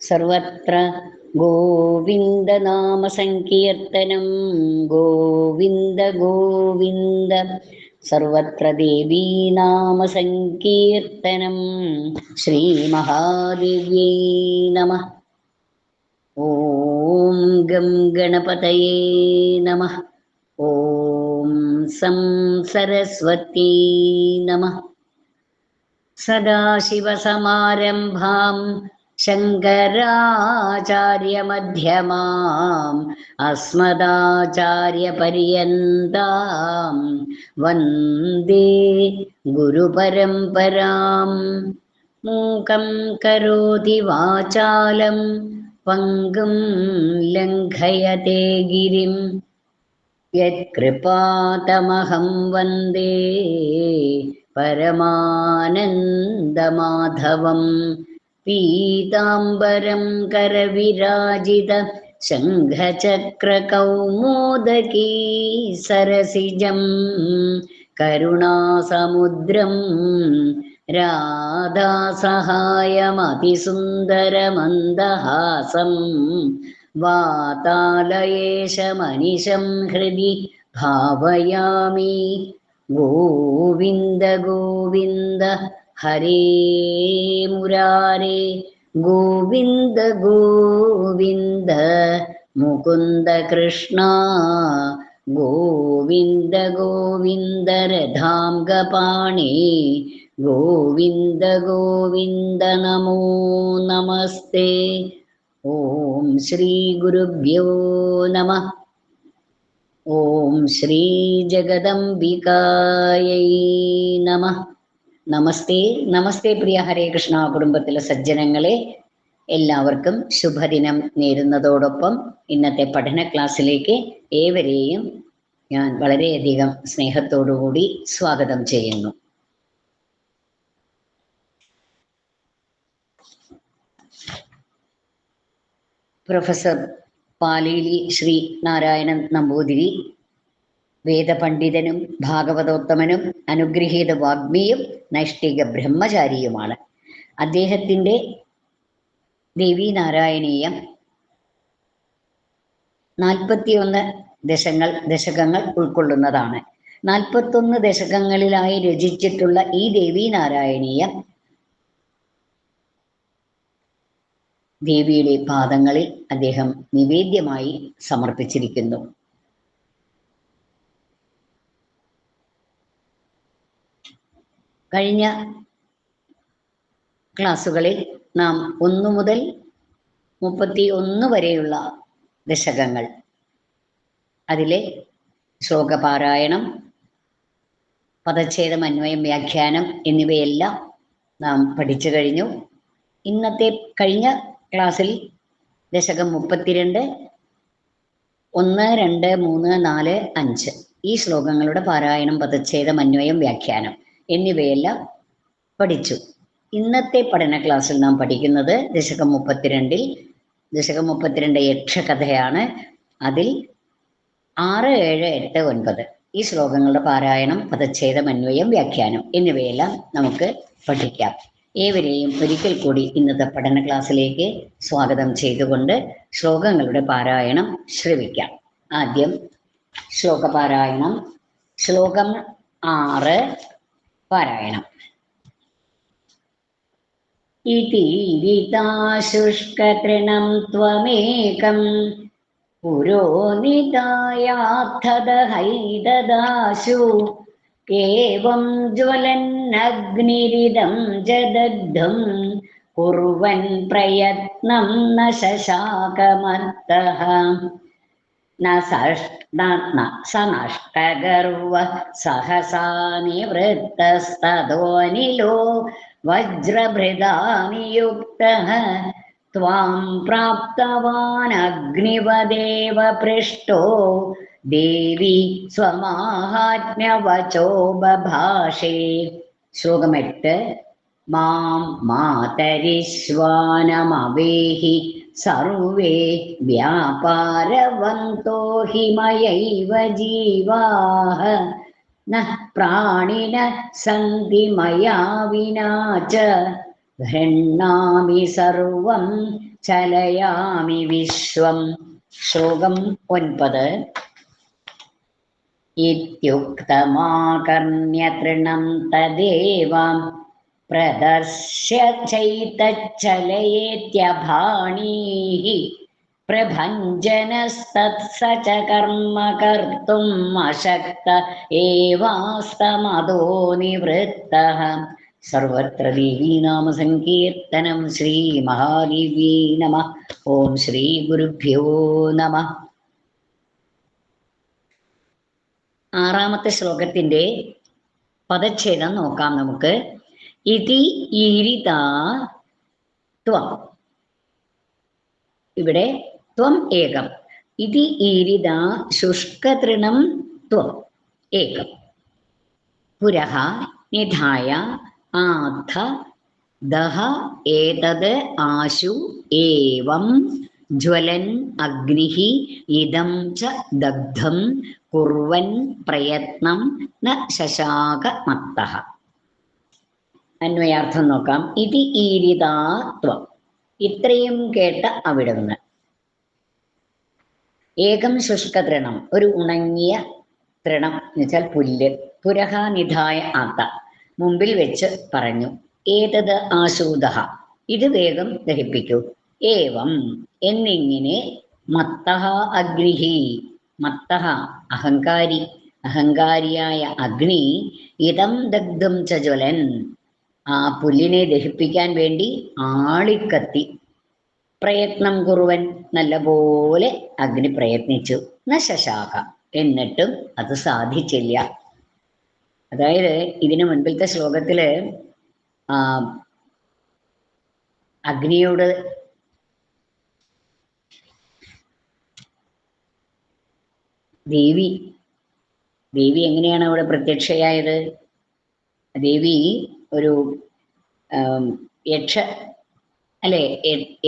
सर्वत्र गोविन्दनामसङ्कीर्तनं गोविन्द गोविन्द। सर्वत्र देवीनामसङ्कीर्तनं श्रीमहादेव्यै नमः। ॐ गं गणपतये नमः। ॐ सं सरस्वत्यै नमः। सदाशिवसमारम्भाम् ശങ്കരാചാര്യമധ്യമാം അസ്മദാചാര്യപര്യന്താം വന്ദേ ഗുരുപരമ്പരാം. മൂകം കരോതി വാചാലം പങ്കും ലംഘയത്തെ ഗിരിം. യത്കൃപാതമഹം വന്ദേ പരമാനന്ദമാധവം. पीताम्बरं करविराजित शङ्खचक्रकौमोदकी मोदकीसरसिजम् करुणासमुद्रम् राधासहायमतिसुन्दरमन्दहासं वातालयेशमनिशं हृदि भावयामि। गोविन्द गोविन्द हरे मुरारे गोविन्द गोविन्द मुकुन्द कृष्णा गोविन्द गोविन्द हरेमुरारे गोविन्द गोविन्द नमो नमस्ते। ॐ श्रीगुरुभ्यो नमः। ॐ श्रीजगदम्बिकायै नमः। നമസ്തേ നമസ്തേ പ്രിയ ഹരേ കൃഷ്ണ കുടുംബത്തിലെ സജ്ജനങ്ങളെ. എല്ലാവർക്കും ശുഭദിനം നേരുന്നതോടൊപ്പം ഇന്നത്തെ പഠന ക്ലാസ്സിലേക്ക് ഏവരെയും ഞാൻ വളരെയധികം സ്നേഹത്തോടുകൂടി സ്വാഗതം ചെയ്യുന്നു. പ്രൊഫസർ പാലേലി ശ്രീ നാരായണൻ നമ്പൂതിരി വേദപണ്ഡിതനും ഭാഗവതോത്തമനും അനുഗ്രഹീത വാഗ്മിയും നൈഷ്ഠിക ബ്രഹ്മചാരിയുമാണ്. അദ്ദേഹത്തിന്റെ ദേവീനാരായണീയം നാൽപ്പത്തിയൊന്ന് ദശങ്ങൾ ദശകങ്ങൾ ഉൾക്കൊള്ളുന്നതാണ്. നാൽപ്പത്തൊന്ന് ദശകങ്ങളിലായി രചിച്ചിട്ടുള്ള ഈ ദേവീനാരായണീയം ദേവിയുടെ പാദങ്ങളിൽ അദ്ദേഹം നിവേദ്യമായി സമർപ്പിച്ചിരിക്കുന്നു. കഴിഞ്ഞ ക്ലാസ്സുകളിൽ നാം ഒന്നു മുതൽ മുപ്പത്തി ഒന്ന് വരെയുള്ള ദശകങ്ങൾ. അതിലെ ശ്ലോകപാരായണം പദച്ഛേദം അന്വയം വ്യാഖ്യാനം എന്നിവയെല്ലാം നാം പഠിച്ചു കഴിഞ്ഞു. ഇന്നത്തെ കഴിഞ്ഞ ക്ലാസ്സിൽ ദശകം മുപ്പത്തിരണ്ട് ഒന്ന് രണ്ട് മൂന്ന് നാല് അഞ്ച് ഈ ശ്ലോകങ്ങളുടെ പാരായണം പദച്ഛേദം അന്വയം വ്യാഖ്യാനം. എന്നിവയെല്ലാം പഠിച്ചു. ഇന്നത്തെ പഠന ക്ലാസ്സിൽ നാം പഠിക്കുന്നത് ദശകം മുപ്പത്തിരണ്ടിൽ ദശകം മുപ്പത്തിരണ്ട് യക്ഷകഥയാണ്. അതിൽ ആറ് ഏഴ് എട്ട് ഒൻപത്. ഈ ശ്ലോകങ്ങളുടെ പാരായണം പദച്ഛേദം അന്വയം വ്യാഖ്യാനം എന്നിവയെല്ലാം നമുക്ക് പഠിക്കാം. ഏവരെയും ഒരിക്കൽ കൂടി ഇന്നത്തെ പഠന ക്ലാസ്സിലേക്ക് സ്വാഗതം ചെയ്തുകൊണ്ട് ശ്ലോകങ്ങളുടെ പാരായണം ശ്രവിക്കാം. ആദ്യം ശ്ലോക പാരായണം ശ്ലോകം ആറ്. പാരായണം ഇതീരിതാശുഷ്കതൃണം ത്വമേകം പുരോ നിതായാർത്ഥദഹൈദദാശു ഏവം ജ്വലന്നഗ്നിരിദം ജദഗ്ധം കുർവൻ പ്രയത്നം ന ശശാകമർത്തഃ न सनष्टगर्व സനഷ്ടഗർവ സഹസാനിവൃത്തസ്തോനിലോ വജ്രഭൃതാനിയുക്ത. ത്വാം പ്രാപ്തവാനഗ്നിവദേവ പൃഷ്ടോ ദേവി സ്വമാഹാത്മ്യവചോ ബഭാഷേ. ശ്ലോകമെട്ട് മാം മാതരിശ്വാനമവേഹി. സർവേ വ്യാപാരവന്തോ ഹിമയൈവ ജീവാഹ. ന പ്രാണിന സന്ധി മയാ വിനാച ഗൃഹാമി സർവം ചലയാമി വിശ്വം. ശ്ലോകം ഒൻപത്. ഇത്യുക്തമാകർണ്യ തൃണം പ്രദർശ്യ ചൈതച്ചലയേത്യഭാണീः പ്രഭഞ്ജനസ്തത്സ ച കർമ്മ കർത്തും അശക്ത ഏവാസ്തമതോ നിവൃത്തഃ. സർവത്ര ദേവീനാമസങ്കീർത്തനം ശ്രീ മഹാദേവീ നമ. ഓം ശ്രീ ഗുരുഭ്യോ നമ. ആറാമത്തെ ശ്ലോകത്തിന്റെ പദച്ഛേദം നോക്കാം നമുക്ക്. ഇതി ഈരിത ത്വം. ഇവിടെ ത്വം ഏകം. ഇതി ഈരിത ശുഷ്കതൃണം ത്വം ഏകം. പുരഹ നിധായ ആധ ദഹ ഏതത് ആശു ഏവം ജ്വലൻ അഗ്നിഹി ഇതം ച ദഗ്ധം കുർവൻ പ്രയത്നം ന ശശാക മത്തഃ അന്വയാർത്ഥം നോക്കാം. ഇതി ഈരിതാത്വം ഇത്രയും കേട്ട അവിടുന്ന്. ഏകം ശുഷ്ക തൃണം. ഒരു ഉണങ്ങിയ തൃണം എന്ന് വെച്ചാൽ പുല്ല്. പുരഹാനിധായ ആത്ത. മുമ്പിൽ വെച്ച് പറഞ്ഞു ഏതത് ആശൂത ഇത് വേഗം ദഹിപ്പിക്കൂ. ഏവം എന്നിങ്ങനെ മത്തഹ അഗ്നിഹി. മത്തഹ അഹങ്കാരി. അഹങ്കാരിയായ അഗ്നി ഇതം ദഗ്ധം ചജ്വലൻ ജ്വലൻ. ആ പുല്ലിനെ ദഹിപ്പിക്കാൻ വേണ്ടി ആളിക്കത്തി. പ്രയത്നം കുറുവൻ നല്ലപോലെ അഗ്നി പ്രയത്നിച്ചു. ന ശശാക എന്നിട്ടും അത് സാധിച്ചില്ല. അതായത് ഇതിനു മുൻപിലത്തെ ശ്ലോകത്തിൽ ആ അഗ്നിയോട് ദേവി ദേവി എങ്ങനെയാണ് അവിടെ പ്രത്യക്ഷയായത്? ദേവി ഒരു യക്ഷ അല്ലെ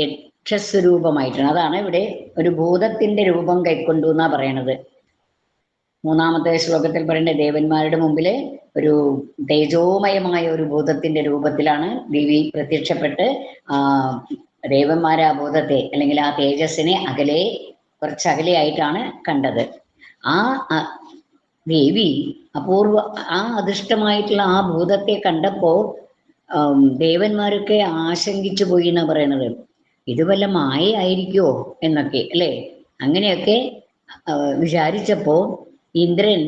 യക്ഷസ്വരൂപമായിട്ടാണ്. അതാണ് ഇവിടെ ഒരു ഭൂതത്തിന്റെ രൂപം കൈക്കൊണ്ടു എന്നാ പറയണത്. മൂന്നാമത്തെ ശ്ലോകത്തിൽ പറയുന്ന ദേവന്മാരുടെ മുമ്പിൽ ഒരു തേജോമയമായ ഒരു ഭൂതത്തിന്റെ രൂപത്തിലാണ് ദേവി പ്രത്യക്ഷപ്പെട്ട് ആ ദേവന്മാരെ ആ ഭൂതത്തെ അല്ലെങ്കിൽ ആ തേജസ്സിനെ അകലെ കുറച്ച് അകലെയായിട്ടാണ് കണ്ടത് ആ ദേവി അപൂർവ ആ അദൃഷ്ടമായിട്ടുള്ള ആ ഭൂതത്തെ കണ്ടപ്പോ ആം, ദേവന്മാരൊക്കെ ആശങ്കിച്ചു പോയി എന്നാ പറയണത്. ഇത് വല്ല മായ ആയിരിക്കുമോ എന്നൊക്കെ അല്ലേ? അങ്ങനെയൊക്കെ വിചാരിച്ചപ്പോ ഇന്ദ്രൻ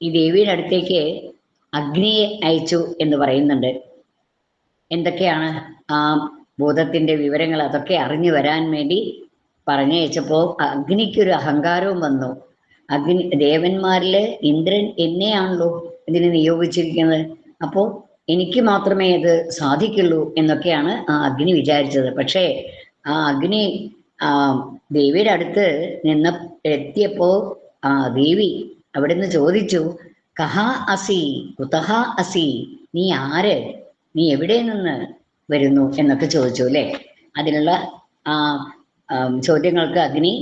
ഈ ദേവിയുടെ അടുത്തേക്ക് അഗ്നിയെ അയച്ചു എന്ന് പറയുന്നുണ്ട്. എന്തൊക്കെയാണ് ആ ഭൂതത്തിന്റെ വിവരങ്ങൾ? അതൊക്കെ അറിഞ്ഞു വരാൻ വേണ്ടി പറഞ്ഞയച്ചപ്പോ അഗ്നിക്കൊരു അഹങ്കാരവും വന്നു. അഗ്നി ദേവന്മാരിൽ ഇന്ദ്രൻ എന്നെയാണല്ലോ ഇതിന് നിയോഗിച്ചിരിക്കുന്നത്. അപ്പോ എനിക്ക് മാത്രമേ ഇത് സാധിക്കുള്ളൂ എന്നൊക്കെയാണ് ആ അഗ്നി വിചാരിച്ചത്. പക്ഷേ ആ അഗ്നി ആ ദേവിയുടെ അടുത്ത് നിന്ന എത്തിയപ്പോ ആ ദേവി അവിടുന്ന് ചോദിച്ചു കഹ അസി കുതഹ അസി നീ ആര്? നീ എവിടെ നിന്ന് വരുന്നു? എന്നൊക്കെ ചോദിച്ചു അല്ലെ? അതിനുള്ള ആ ചോദ്യങ്ങൾക്ക് അഗ്നി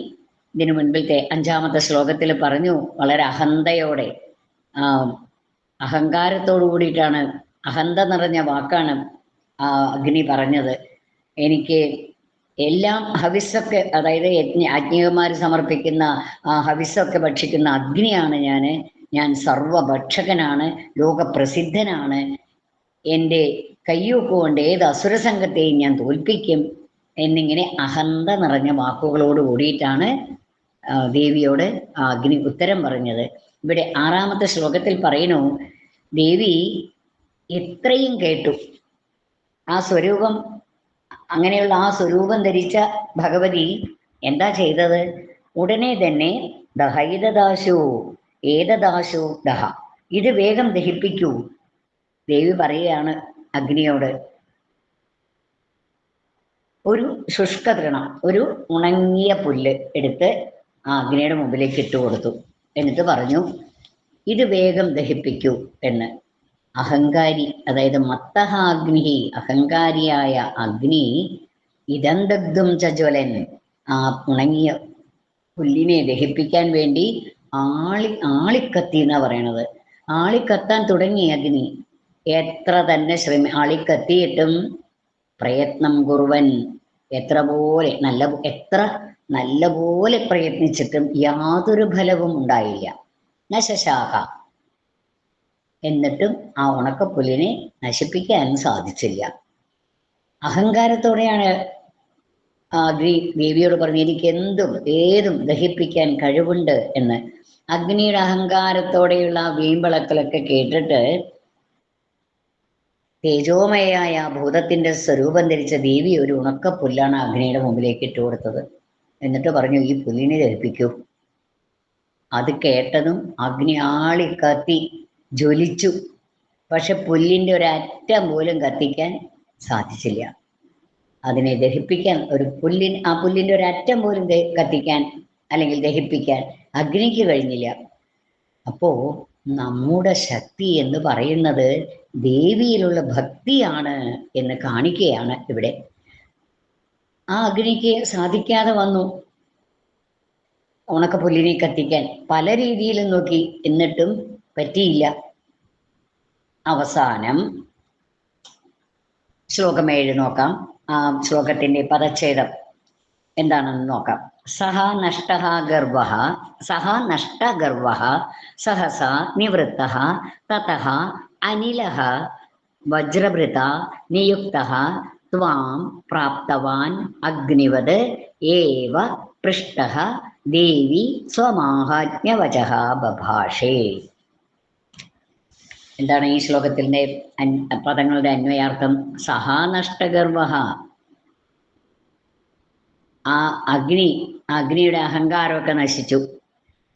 ഇതിനു മുൻപിലത്തെ അഞ്ചാമത്തെ ശ്ലോകത്തിൽ പറഞ്ഞു വളരെ അഹന്തയോടെ. അഹങ്കാരത്തോടു കൂടിയിട്ടാണ് അഹന്ത നിറഞ്ഞ വാക്കാണ് അഗ്നി പറഞ്ഞത്. എനിക്ക് എല്ലാം ഹവിസൊക്കെ അതായത് യജ്ഞ അജ്ഞകന്മാർ സമർപ്പിക്കുന്ന ആ ഹവിസ്സൊക്കെ ഭക്ഷിക്കുന്ന അഗ്നിയാണ് ഞാൻ ഞാൻ സർവഭക്ഷകനാണ് ലോകപ്രസിദ്ധനാണ്. എന്റെ കയ്യൂക്കുകൊണ്ട് ഏത് അസുരസംഘത്തെയും ഞാൻ തോൽപ്പിക്കും എന്നിങ്ങനെ അഹന്ത നിറഞ്ഞ വാക്കുകളോട് കൂടിയിട്ടാണ് ദേവിയോട് അഗ്നി ഉത്തരം പറഞ്ഞത്. ഇവിടെ ആറാമത്തെ ശ്ലോകത്തിൽ പറയുന്നു ദേവി ഇത്രയും കേട്ടു. ആ സ്വരൂപം അങ്ങനെയുള്ള ആ സ്വരൂപം ധരിച്ച ഭഗവതി എന്താ ചെയ്തത്? ഉടനെ തന്നെ ദഹൈതദാശു ഏതദാശു ദഹ. ഇത് വേഗം ദഹിപ്പിക്കൂ ദേവി പറയുകയാണ് അഗ്നിയോട്. ഒരു ശുഷ്കതൃണം ഒരു ഉണങ്ങിയ പുല്ല് എടുത്ത് ആ അഗ്നിയുടെ മുമ്പിലേക്ക് ഇട്ട് കൊടുത്തു. എന്നിട്ട് പറഞ്ഞു ഇത് വേഗം ദഹിപ്പിക്കൂ എന്ന്. അഹങ്കാരി അതായത് മത്തഹാഗ്നി അഹങ്കാരിയായ അഗ്നി ഇതന്തഗ്ധം ചജ്വലൻ ആ ഉണങ്ങിയ പുല്ലിനെ ദഹിപ്പിക്കാൻ വേണ്ടി ആളി ആളിക്കത്തി എന്നാ പറയണത്. ആളിക്കത്താൻ തുടങ്ങി അഗ്നി. എത്ര തന്നെ ശ്രമി ആളിക്കത്തിയിട്ടും പ്രയത്നം കുറുവൻ. എത്ര പോലെ നല്ല എത്ര നല്ല പോലെ പ്രയത്നിച്ചിട്ടും യാതൊരു ഫലവും ഉണ്ടായില്ല. നശശാഖ എന്നിട്ടും ആ ഉണക്കപ്പുലിനെ നശിപ്പിക്കാൻ സാധിച്ചില്ല. അഹങ്കാരത്തോടെയാണ് ആ ദേവി ദേവിയോട് പറഞ്ഞു എനിക്ക് എന്തും ഏതും ദഹിപ്പിക്കാൻ കഴിവുണ്ട് എന്ന്. അഗ്നിയുടെ അഹങ്കാരത്തോടെയുള്ള ആ വീമ്പളക്കലൊക്കെ കേട്ടിട്ട് തേജോമയായ ഭൂതത്തിന്റെ സ്വരൂപം ധരിച്ച ദേവി ഒരു ഉണക്ക പുല്ലാണ് അഗ്നിയുടെ മുമ്പിലേക്ക് ഇട്ട് കൊടുത്തത് എന്നിട്ട് പറഞ്ഞു ഈ പുലിനെ ദഹിപ്പിക്കൂ അത് കേട്ടതും അഗ്നി ആളി കത്തി ജ്വലിച്ചു. പക്ഷെ പുല്ലിന്റെ ഒരു അറ്റം പോലും കത്തിക്കാൻ സാധിച്ചില്ല. അതിനെ ദഹിപ്പിക്കാൻ ഒരു പുല്ലിൻ ആ പുല്ലിന്റെ ഒരു അറ്റം പോലും കത്തിക്കാൻ അല്ലെങ്കിൽ ദഹിപ്പിക്കാൻ അഗ്നിക്ക് കഴിഞ്ഞില്ല. അപ്പോൾ നമ്മുടെ ശക്തി എന്ന് പറയുന്നത് ദേവിയിലുള്ള ഭക്തിയാണ് എന്ന് കാണിക്കുകയാണ് ഇവിടെ. ആ അഗ്നിക്ക് സാധിക്കാതെ വന്നു. ഉണക്കപ്പുല്ലിനെ കത്തിക്കാൻ പല രീതിയിലും നോക്കി എന്നിട്ടും പറ്റിയില്ല. അവസാനം ശ്ലോകം ഏഴ് നോക്കാം. ആ ശ്ലോകത്തിന്റെ പദച്ഛേദം എന്താണെന്ന് നോക്കാം. സഹ നഷ്ട ഗർവ സഹ നഷ്ട ഗർവ സഹസ നിവൃത്ത തഥ അനില വജ്രഭൃത നിയുക്ത ത്വാം പ്രാപ്തവാൻ അഗ്നിവത് ഏവ പൃഷ്ട ദേവി സ്വമാഹാത്മ്യവച ബഭാഷേ എന്താണ് ഈ ശ്ലോകത്തിന്റെ പദങ്ങളുടെ അന്വയാർത്ഥം? സഹാനഷ്ടഗർവ ആ അഗ്നി അഗ്നിയുടെ അഹങ്കാരമൊക്കെ നശിച്ചു.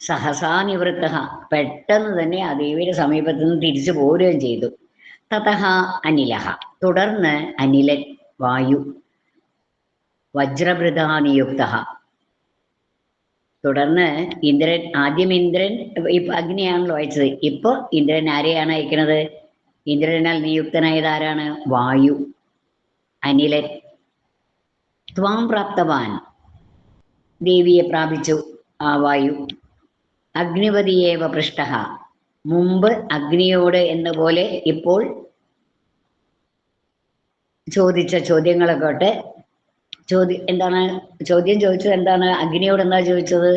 സഹസാ നിവൃത്ത പെട്ടെന്ന് തന്നെ ആ ദേവിയുടെ സമീപത്ത് നിന്ന് തിരിച്ചു പോരുകയും ചെയ്തു. തതഹ അനിലഹ. തുടർന്ന് അനിലൻ വായു. വജ്രഭൃതാനിയുക്ത തുടർന്ന് ഇന്ദ്രൻ ആദ്യം ഇന്ദ്രൻ ഇപ്പൊ അഗ്നിയാണല്ലോ അയച്ചത്. ഇപ്പൊ ഇന്ദ്രൻ ആരെയാണ് അയക്കുന്നത് ഇന്ദ്രനാൽ നിയുക്തനായത് ആരാണ്? വായു. അനിലൻ. ത്വാം പ്രാപ്തവാൻ. ദേവിയെ പ്രാപിച്ചു. ആ വായു. അഗ്നിപതിയേവ പൃഷ്ട മുമ്പ് അഗ്നിയോട് എന്ന പോലെ ഇപ്പോൾ ചോദിച്ച ചോദ്യങ്ങളൊക്കെ ഒട്ടെ ചോദ്യം എന്താണ് ചോദ്യം ചോദിച്ചത് എന്താണ്? അഗ്നിയോട് എന്താ ചോദിച്ചത്?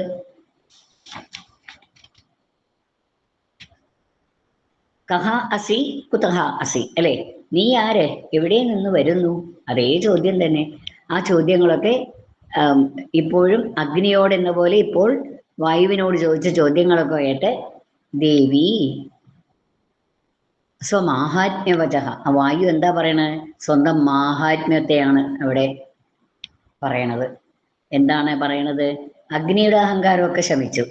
കഹ അസി കുതഹ അസി അല്ലേ? നീ ആര്? എവിടെ നിന്ന് വരുന്നു? അതേ ചോദ്യം തന്നെ. ആ ചോദ്യങ്ങളൊക്കെ ഇപ്പോഴും അഗ്നിയോട് എന്ന പോലെ ഇപ്പോൾ വായുവിനോട് ചോദിച്ച ചോദ്യങ്ങളൊക്കെ ആയിട്ട് ദേവി സ്വമാഹാത്മ്യവച ആ വായു എന്താ പറയണത് സ്വന്തം മാഹാത്മ്യത്തെയാണ് അവിടെ പറയണത്. എന്താണ് പറയണത്? അഗ്നിയുടെ അഹങ്കാരമൊക്കെ ശമിച്ചു.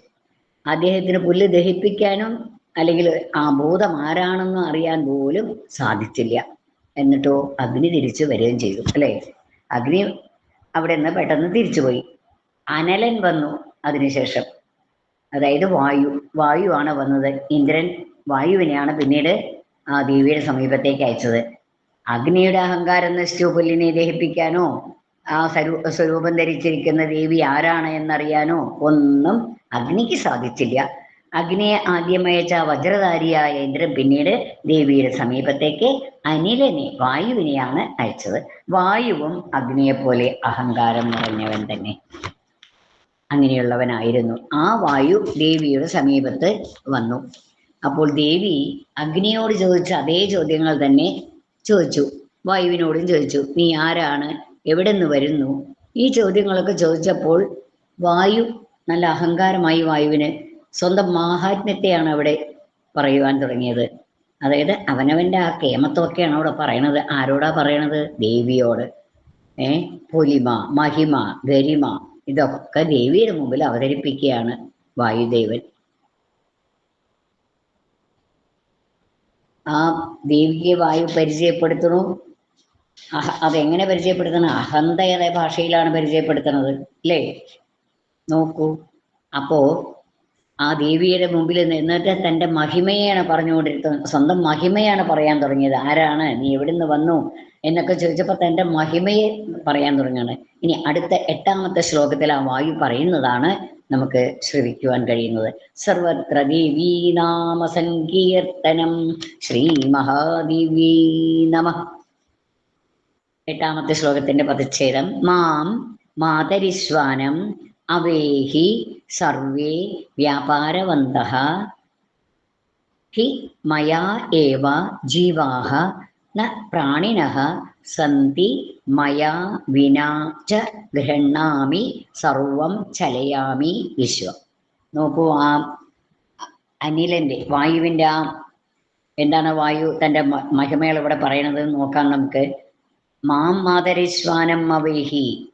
അദ്ദേഹത്തിന് പുല്ല് ദഹിപ്പിക്കാനും അല്ലെങ്കിൽ ആ ഭൂതം ആരാണെന്ന് അറിയാൻ പോലും സാധിച്ചില്ല. എന്നിട്ടോ അഗ്നി തിരിച്ചു വരികയും ചെയ്തു അല്ലേ? അഗ്നി അവിടെ നിന്ന് പെട്ടെന്ന് തിരിച്ചുപോയി അനലൻ വന്നു അതിനുശേഷം. അതായത് വായു. വായുവാണ് വന്നത്. ഇന്ദ്രൻ വായുവിനെയാണ് പിന്നീട് ആ ദേവിയുടെ സമീപത്തേക്ക് അയച്ചത്. അഗ്നിയുടെ അഹങ്കാരം നശിച്ചു പുല്ലിനെ ദഹിപ്പിക്കാനോ ആ സ്വരൂ സ്വരൂപം ധരിച്ചിരിക്കുന്ന ദേവി ആരാണ് എന്നറിയാനോ ഒന്നും അഗ്നിക്ക് സാധിച്ചില്ല. അഗ്നിയെ ആദ്യം അയച്ച വജ്രധാരിയായ ഇന്ദ്രൻ പിന്നീട് ദേവിയുടെ സമീപത്തേക്ക് അനിലനെ വായുവിനെയാണ് അയച്ചത്. വായുവും അഗ്നിയെ പോലെ അഹങ്കാരം നിറഞ്ഞവൻ തന്നെ. അങ്ങനെയുള്ളവനായിരുന്നു. ആ വായു ദേവിയുടെ സമീപത്ത് വന്നു. അപ്പോൾ ദേവി അഗ്നിയോട് ചോദിച്ച അതേ ചോദ്യങ്ങൾ തന്നെ ചോദിച്ചു. വായുവിനോടും ചോദിച്ചു നീ ആരാണ്? എവിടെ നിന്ന് വരുന്നു? ഈ ചോദ്യങ്ങളൊക്കെ ചോദിച്ചപ്പോൾ വായു നല്ല അഹങ്കാരമായി വായുവിന് സ്വന്തം മാഹാത്മ്യത്തെയാണ് അവിടെ പറയുവാൻ തുടങ്ങിയത്. അതായത് അവനവന്റെ ആ കേമത്വമൊക്കെയാണ് അവിടെ പറയണത്. ആരോടാ പറയണത്? ദേവിയോട്. ഏ? പൊലിമ മഹിമ ഗരിമ ഇതൊക്കെ ദേവിയുടെ മുമ്പിൽ അവതരിപ്പിക്കുകയാണ് വായുദേവൻ. ആ ദേവിയെ വായു പരിചയപ്പെടുത്തണു? അഹ അതെങ്ങനെ പരിചയപ്പെടുത്തണം? അഹന്തയുടെ ഭാഷയിലാണ് പരിചയപ്പെടുത്തുന്നത് അല്ലേ? നോക്കൂ. അപ്പോ ആ ദേവിയുടെ മുമ്പിൽ നിന്നിട്ട് തന്റെ മഹിമയാണ് പറഞ്ഞുകൊണ്ടിരുന്നത് സ്വന്തം മഹിമയാണ് പറയാൻ തുടങ്ങിയത്. ആരാണ്? നീ എവിടുന്ന് വന്നു? എന്നൊക്കെ ചോദിച്ചപ്പോൾ തന്റെ മഹിമയെ പറയാൻ തുടങ്ങുകയാണ്. ഇനി അടുത്ത എട്ടാമത്തെ ശ്ലോകത്തിൽ ആ വായു പറയുന്നതാണ് നമുക്ക് ശ്രവിക്കുവാൻ കഴിയുന്നത്. സർവത്ര ദേവീനാമ സങ്കീർത്തനം ശ്രീ മഹാദേവീ നമ എട്ടാമത്തെ ശ്ലോകത്തിന്റെ പദച്ഛേദം മാം മാതരിശ്വാനം അവേഹി സർവേ വ്യാപാരവന്ത ഹി മയാ ഏവ ജീവാഹ ന പ്രാണിനഃ സന്തി മയാ വിനാ ച ഗൃഹണാമി സർവം ചലയാമി വിശ്വം. നോക്കൂ ആ അനിലന്റെ വായുവിന്റെ ആ എന്താണ് വായു തന്റെ മ- മഹിമകൾ ഇവിടെ പറയണത് നോക്കാം നമുക്ക്. മാം മാതരിശ്വാനം അവൈഹി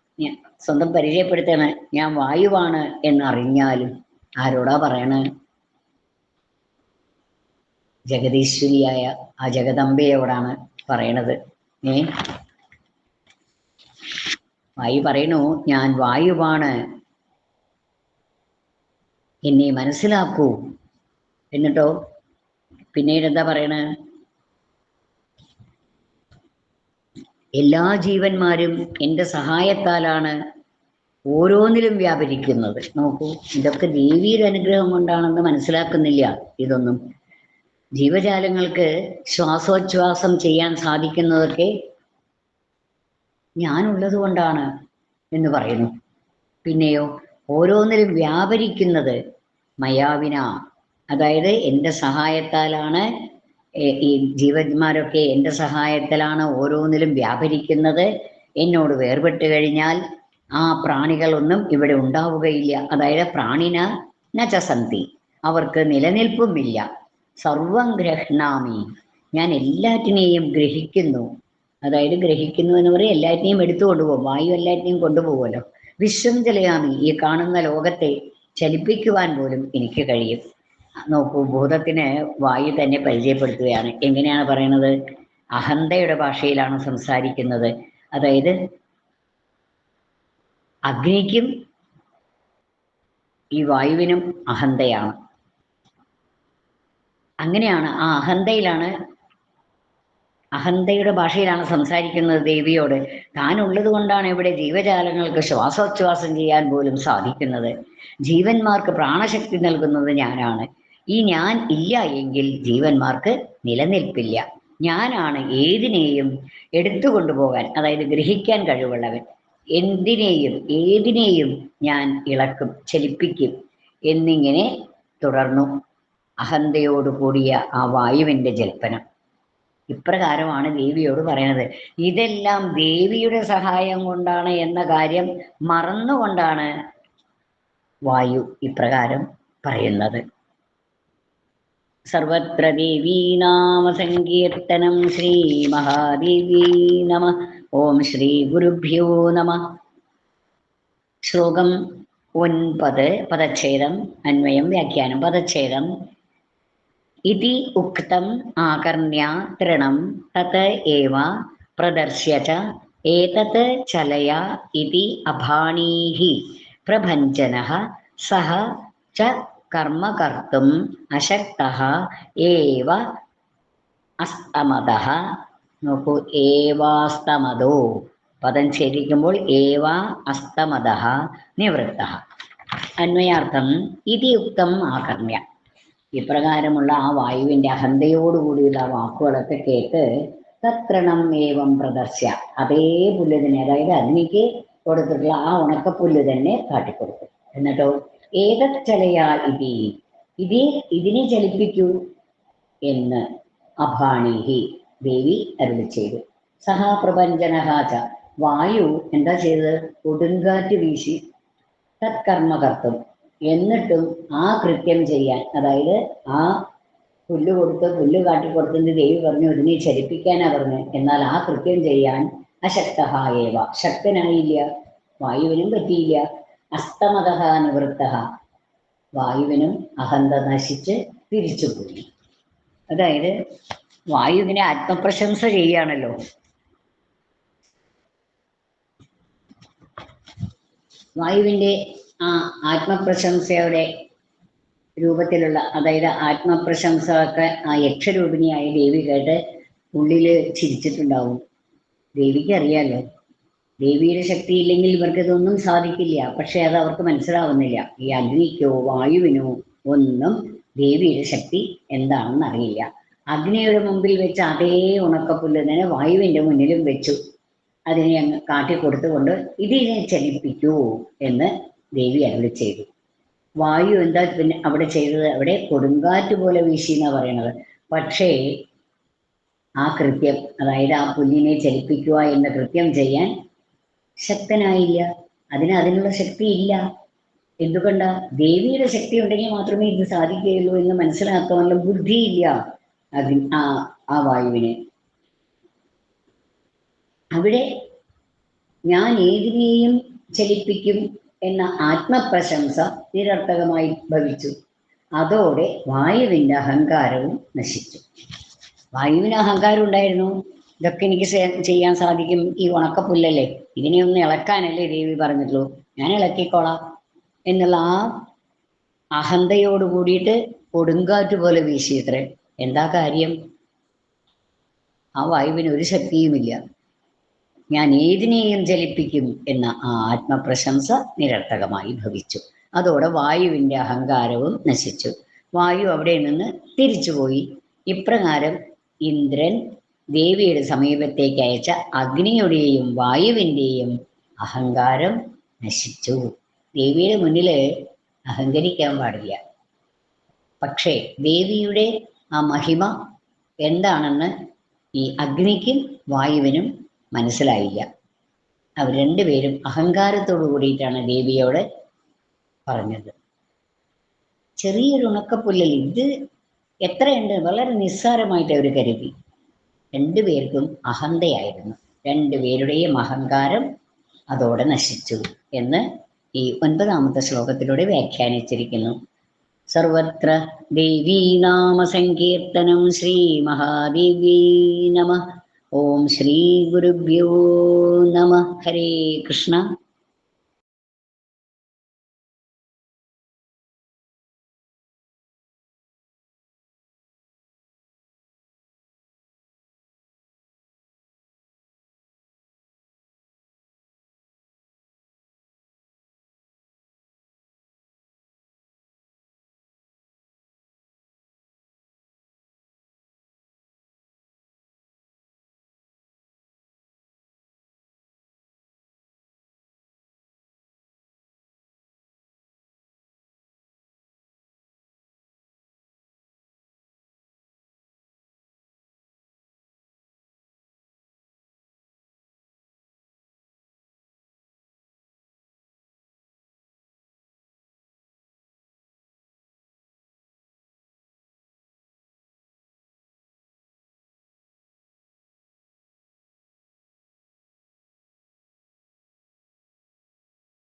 സ്വന്തം പരിചയപ്പെടുത്തണ ഞാൻ വായുവാണ് എന്നറിഞ്ഞാലും ആരോടാ പറയണേ? ജഗദീശ്വരിയായ ആ ജഗദംബയോടാണ് പറയണത്? ഏ? വായു പറയണു ഞാൻ വായുവാണ്. എന്നെ മനസ്സിലാക്കൂ. എന്നിട്ടോ? പിന്നീട് എന്താ പറയണേ? എല്ലാ ജീവന്മാരും എന്റെ സഹായത്താലാണ് ഓരോന്നിലും വ്യാപരിക്കുന്നത്. നോക്കൂ ഇതൊക്കെ ദേവിയുടെ അനുഗ്രഹം കൊണ്ടാണെന്ന് മനസ്സിലാക്കുന്നില്ല ഇതൊന്നും. ജീവജാലങ്ങൾക്ക് ശ്വാസോച്ഛ്വാസം ചെയ്യാൻ സാധിക്കുന്നതൊക്കെ ഞാനുള്ളത് കൊണ്ടാണ് എന്ന് പറയുന്നു. പിന്നെയോ ഓരോന്നിലും വ്യാപരിക്കുന്നത് മയാവിന. അതായത് എന്റെ സഹായത്താലാണ് ഈ ജീവന്മാരൊക്കെ എന്റെ സഹായത്തിലാണ് ഓരോന്നിലും വ്യാപരിക്കുന്നത്. എന്നോട് വേർപെട്ട് കഴിഞ്ഞാൽ ആ പ്രാണികളൊന്നും ഇവിടെ ഉണ്ടാവുകയില്ല. അതായത് പ്രാണിന നചസന്തി അവർക്ക് നിലനിൽപ്പുമില്ല. സർവം ഗ്രഹ്ണാമി. ഞാൻ എല്ലാറ്റിനെയും ഗ്രഹിക്കുന്നു. അതായത് ഗ്രഹിക്കുന്നു എന്ന് പറയും എല്ലാറ്റിനെയും എടുത്തു കൊണ്ടുപോകും. വായു എല്ലാറ്റിനെയും കൊണ്ടുപോകുമല്ലോ. വിശ്വം ചെലയാമി ഈ കാണുന്ന ലോകത്തെ ചലിപ്പിക്കുവാൻ പോലും എനിക്ക് കഴിയും. നോക്കൂ ഭൂതത്തിന് വായു തന്നെ പരിചയപ്പെടുത്തുകയാണ്. എങ്ങനെയാണ് പറയുന്നത് അഹന്തയുടെ ഭാഷയിലാണ് സംസാരിക്കുന്നത്. അതായത് അഗ്നിക്കും ഈ വായുവിനും അഹന്തയാണ്. അങ്ങനെയാണ് ആ അഹന്തയിലാണ് അഹന്തയുടെ ഭാഷയിലാണ് സംസാരിക്കുന്നത് ദേവിയോട്. താൻ ഉള്ളത് കൊണ്ടാണ് ഇവിടെ ജീവജാലങ്ങൾക്ക് ശ്വാസോച്ഛ്വാസം ചെയ്യാൻ പോലും സാധിക്കുന്നത്. ജീവന്മാർക്ക് പ്രാണശക്തി നൽകുന്നത് ഞാനാണ്. ഈ ഞാൻ ഇല്ല എങ്കിൽ ജീവന്മാർക്ക് നിലനിൽപ്പില്ല. ഞാനാണ് ഏതിനെയും എടുത്തു കൊണ്ടുപോകാൻ അതായത് ഗ്രഹിക്കാൻ കഴിവുള്ളവൻ. എന്തിനേയും ഏതിനേയും ഞാൻ ഇളക്കും ചലിപ്പിക്കും എന്നിങ്ങനെ തുടർന്നു. അഹന്തയോട് കൂടിയ ആ വായുവിന്റെ ജൽപ്പനം. ഇപ്രകാരമാണ് ദേവിയോട് പറയുന്നത് ഇതെല്ലാം ദേവിയുടെ സഹായം കൊണ്ടാണ് എന്ന കാര്യം മറന്നുകൊണ്ടാണ് വായു ഇപ്രകാരം പറയുന്നത്. സർവത്ര ദേവീ നാമ സങ്കീർത്തനം ശ്രീ മഹാദേവി നമ. ഓം ശ്രീ ഗുരുഭ്യോ നമ. ശ്ലോകം ഒൻപത് പദച്ഛേദം അന്വയം വ്യാഖ്യാനം പദച്ഛേദം ഇതി ഉക്തം ആകർണ്യ തൃണം തത് ഏവ പ്രദർശ്യ ച ഏതത് ചലയ ഇതി അഭാണീഹി പ്രഭഞ്ജന സഹ ച കർമ്മ കർത്തും അശക്ത ഏവ അസ്തമത നോക്കൂ ഏവാസ്തമതോ പദം ഛേദിക്കുമ്പോൾ ഏവ അസ്തമത നിവൃത്ത അന്വയാർത്ഥം ഇതി ഉക്തം ആകർണ്യ. ഇപ്രകാരമുള്ള ആ വായുവിന്റെ അഹന്തയോടുകൂടിയുള്ള വാക്കുകളൊക്കെ കേട്ട് തത്രണം ഏവം പ്രദർശ്യ. അതേ പുല്ല് തന്നെ അതായത് അഗ്നിക്ക് കൊടുത്തിട്ടുള്ള ആ ഉണക്കപ്പുല്ല് തന്നെ കാട്ടിക്കൊടുത്തു എന്നിട്ടോ? ഏതച്ചലയാ ഇതി? ഇതി ഇതിനെ ചലിപ്പിക്കൂ എന്ന് അഭാണിഹി ദേവി അരുളി ചെയ്തു. സഹാപ്രപഞ്ചനഹാച വായു എന്താ ചെയ്തത്? കൊടുങ്കാറ്റ് വീശി തത്കർമ്മകർത്തും എന്നിട്ടും ആ കൃത്യം ചെയ്യാൻ അതായത് ആ പുല്ല് കൊടുത്ത് പുല്ല് കാട്ടിക്കൊടുത്തത് ദേവി പറഞ്ഞു ഇതിനെ ചലിപ്പിക്കാനാ പറഞ്ഞു എന്നാൽ ആ കൃത്യം ചെയ്യാൻ അശക്തഹായേവ ശക്തനായില്ല വായുവിനും പറ്റിയില്ല. അസ്തമത നിവൃത്ത വായുവിനും അഹന്ത നശിച്ച് തിരിച്ചുപോയി അതായത് വായുവിനെ ആത്മപ്രശംസ ചെയ്യാണല്ലോ. വായുവിന്റെ ആ ആത്മപ്രശംസയുടെ രൂപത്തിലുള്ള അതായത് ആത്മപ്രശംസ ഒക്കെ ആ യക്ഷരൂപിണിയായ ദേവി കേട്ട് ഉള്ളിൽ ചിരിച്ചിട്ടുണ്ടാവും. ദേവിക്ക് അറിയാലോ ദേവിയുടെ ശക്തി ഇല്ലെങ്കിൽ ഇവർക്ക് ഇതൊന്നും സാധിക്കില്ല. പക്ഷെ അത് അവർക്ക് മനസ്സിലാവുന്നില്ല. ഈ അഗ്നിക്കോ വായുവിനോ ഒന്നും ദേവിയുടെ ശക്തി എന്താണെന്ന് അറിയില്ല. അഗ്നിയുടെ മുമ്പിൽ വെച്ച് അതേ ഉണക്കപ്പുല്ല് തന്നെ വായുവിന്റെ മുന്നിലും വെച്ചു. അതിനെ അങ്ങ് കാട്ടിക്കൊടുത്തുകൊണ്ട് ഇതിനെ ചലിപ്പിക്കൂ എന്ന് ദേവി അരുളി ചെയ്തു. വായു എന്താ പിന്നെ അവിടെ ചെയ്തത്? അവിടെ കൊടുങ്കാറ്റ് പോലെ വീശി എന്നാ പറയണത്. പക്ഷേ ആ കൃത്യം അതായത് ആ പുല്ലിനെ ചലിപ്പിക്കുക എന്ന കൃത്യം ചെയ്യാൻ ശക്തനായില്ല. അതിന് അതിനുള്ള ശക്തി ഇല്ല. എന്തുകൊണ്ടാ? ദേവിയുടെ ശക്തി ഉണ്ടെങ്കിൽ മാത്രമേ ഇത് സാധിക്കുകയുള്ളൂ എന്ന് മനസ്സിലാക്കാനുള്ള ബുദ്ധിയില്ല അതി ആ ആ വായുവിന്. അവിടെ ഞാൻ ഏതിനെയും ചലിപ്പിക്കും എന്ന ആത്മപ്രശംസ നിരർത്ഥകമായി ഭവിച്ചു. അതോടെ വായുവിന്റെ അഹങ്കാരവും നശിച്ചു. വായുവിന് അഹങ്കാരം ഉണ്ടായിരുന്നു. ഇതൊക്കെ എനിക്ക് ചെയ്യാൻ സാധിക്കും ഈ ഉണക്കപ്പുല്ലല്ലേ? ഇതിനെ ഒന്ന് ഇളക്കാനല്ലേ ദേവി പറഞ്ഞിട്ടുള്ളൂ. ഞാൻ ഇളക്കിക്കോളാം എന്നുള്ള ആ അഹന്തയോട് കൂടിയിട്ട് കൊടുങ്കാറ്റ് പോലെ വീശിയത്രേ എന്താ കാര്യം? ആ വായുവിന് ഒരു ശക്തിയുമില്ല. ഞാൻ ഏതിനെയും ജലിപ്പിക്കും എന്ന ആ ആത്മപ്രശംസ നിരർത്ഥകമായി ഭവിച്ചു. അതോടെ വായുവിന്റെ അഹങ്കാരവും നശിച്ചു. വായു അവിടെ നിന്ന് തിരിച്ചുപോയി ഇപ്രകാരം ഇന്ദ്രൻ ദേവിയുടെ സമീപത്തേക്ക് അയച്ച അഗ്നിയുടെയും വായുവിന്റെയും അഹങ്കാരം നശിച്ചു. ദേവിയുടെ മുന്നിൽ അഹങ്കരിക്കാൻ പാടില്ല. പക്ഷേ ദേവിയുടെ ആ മഹിമ എന്താണെന്ന് ഈ അഗ്നിക്കും വായുവിനും മനസ്സിലായില്ല. അവർ രണ്ടുപേരും അഹങ്കാരത്തോടു കൂടിയിട്ടാണ് ദേവിയോട് പറഞ്ഞത്. ചെറിയൊരു ഉണക്കപ്പുല്ലിൽ ഇത് എത്രയുണ്ട്? വളരെ നിസ്സാരമായിട്ട് അവർ കരുതി. രണ്ടുപേർക്കും അഹന്തയായിരുന്നു. രണ്ടുപേരുടെയും അഹങ്കാരം അതോടെ നശിച്ചു എന്ന് ഈ ഒൻപതാമത്തെ ശ്ലോകത്തിലൂടെ വ്യാഖ്യാനിച്ചിരിക്കുന്നു. സർവത്ര ദേവീനാമ സങ്കീർത്തനം ശ്രീ മഹാദേവീ നമ. ॐ श्रीगुरुभ्यो नमः। हरे कृष्ण।